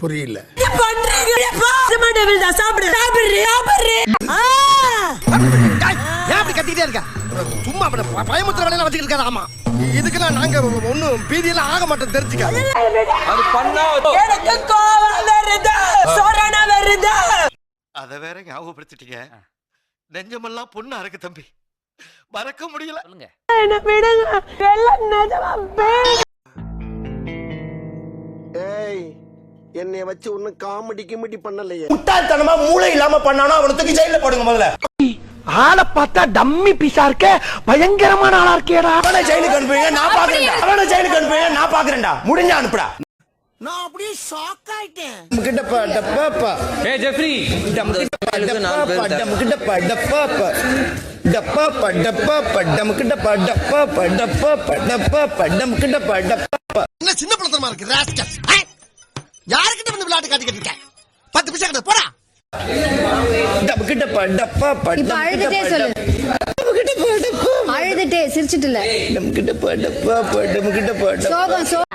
புரியல. சும்மா பயமுத்துற வேலையில வச்சுக்கிட்டு இருக்காது ஆமா. இதுக்கெல்லாம் நாங்க பீதியெல்லாம் ஆக மாட்டோம் தெரிஞ்சுக்க அத வேற ஞாபகப்படுத்திட்டீங்க. நெஞ்சமெல்லாம் பொண்ணா இருக்கு தம்பி. மறக்க முடியல. ஏய் என்னைய வச்சு ஒன்னும் காமெடி கிமெடி பண்ணலையே. முட்டாள்தனமா மூளை இல்லாம பண்ணானோ அவனை தூக்கி ஜெயில போடுங்க முதல்ல. ஆளை பார்த்தா டம்மி பீஸா இருக்க பயங்கரமான ஆளா இருக்கேடா. அவனை ஜெயிலுக்கு அனுப்புவீங்க நான் பாக்குறேன்டா. அவனை ஜெயிலுக்கு அனுப்புவீங்க நான் பாக்குறேன்டா. முடிஞ்சா அனுப்புடா. நான் அப்படியே ஷாக் ஆயிட்டேன். கிட்டப்பா டப்பாப்பா ஏ ஜெஃப்ரி. டப்பாப்பா டம்கிட்டப்பா டப்பாப்பா டப்பாப்பா டப்பாப்பா டம்கிட்டப்பா டப்பாப்பா டப்பாப்பா டப்பாப்பா டம்கிட்டப்பா டப்பாப்பா என்ன சின்ன பிள்ளைத்தனமா இருக்கு ராஸ்கல் யாருக்கிட்ட வந்து விளையாட்டு காட்டிக்கிட்டு இருக்க? பத்து பைசா கிட்ட போடா. டம்கிட்டப்பா டப்பாப்பா இப்ப அழுதுட்டே சொல்லு. சிரிச்சிட்டு இல்ல டம்கிட்டப்பா டப்பாப்பா டம்கிட்டப்பா டப்பா சோகம்